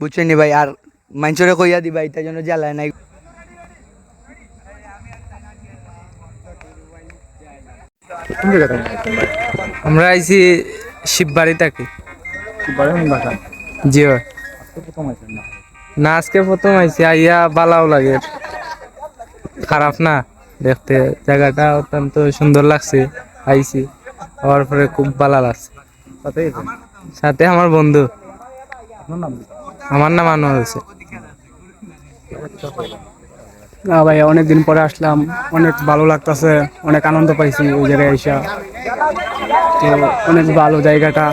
বুঝছেন নি ভাই? আর মানুষরে কইয়া দিবা এটার জন্য জ্বালায় নাই। আমরা আইছি শিববাড়ি থাকি। জি না? আজকে প্রথম আইছি। আইয়া বালাও লাগে। খারাপ না দেখতে জায়গাটা অত্যন্ত সুন্দর লাগছে। আইছি হওয়ার পরে খুব ভালো লাগছে। সাথে আমার বন্ধু। আপনার নাম? আমার নাম আনোয়ার হয়েছে না ভাই অনেকদিন পরে আসলাম। অনেক ভালো লাগতেছে অনেক আনন্দ পাইছি ওই জায়গায় এসে। তো অনেক ভালো জায়গাটা?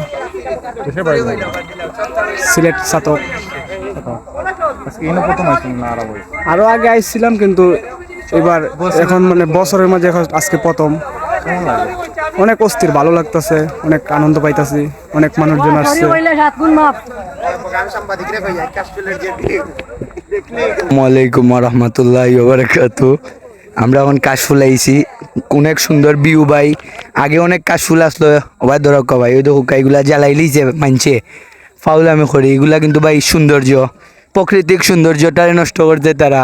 সিলেট সাতক। আরও আগে আইছিলাম কিন্তু এবার এখন মানে বছরের মাঝে এখন আজকে প্রথম। অনেক অস্থির ভালো লাগতেছে অনেক আনন্দ পাইতাছি অনেক মানুষজন আসছে। আসসালামাইকুম রহমতুল্লাহ বারাকাত আমরা এখন কাশফুল আইছি। অনেক সুন্দর ভিউ ভাই। আগে অনেক কাশফুল আসলো। ওভাই ধরক ভাই ওই দেখো এগুলা জ্বালাই লিছে মানছে। ফাউল আমি করি। এগুলা কিন্তু ভাই সৌন্দর্য। প্রাকৃতিক সৌন্দর্যটারে নষ্ট করতে তারা।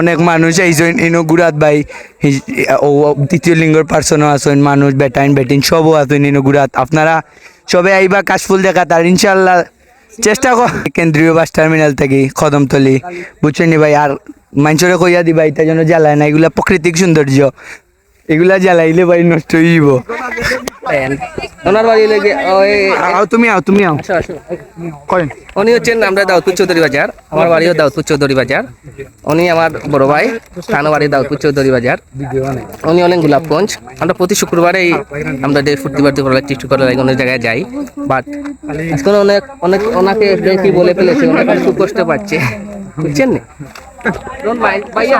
অনেক মানুষ আইসেন ইনো গুড়াত ভাই তৃতীয় লিঙ্গর পার্সনও আছেন, মানুষ, বেটাইন, বেটিন, সবও আছেন ইনো গুড়াত আপনারা সবে আইবা কাশফুল দেখা তার ইনশাল্লাহ চেষ্টা কর। কেন্দ্রীয় বাস টার্মিনাল থেকে কদমতলি। বুঝছেন ভাই? আর মানুষরে কইয়া দিবা এটার জন্য জ্বালায় না, এগুলা প্রাকৃতিক সৌন্দর্য। এগুলা জ্বালাইলে ভাই নষ্ট যাব ওনার বাড়ি লেগে ওই আও তুমি আও তুমি আও। আসো আসো। কয়েন উনি হচ্ছেন আমরা দাউদপুর চৌধুরী বাজার। আমার বাড়িও দাউদপুর চৌধুরী বাজার। উনি আমার বড় ভাই বাড়ি দাউদপুর চৌধুরী বাজার। উনি অনেক গোলাপগঞ্জ। আমরা প্রতি শুক্রবারেই আমরা ডে টিস্টু অনেক জায়গায় যাই। বাট আজকে অনেক অনেক ওনাকে কি বলে ফেলেছে? অনেক খুব কষ্ট পাচ্ছে। বুঝছেন না? ভাইয়া।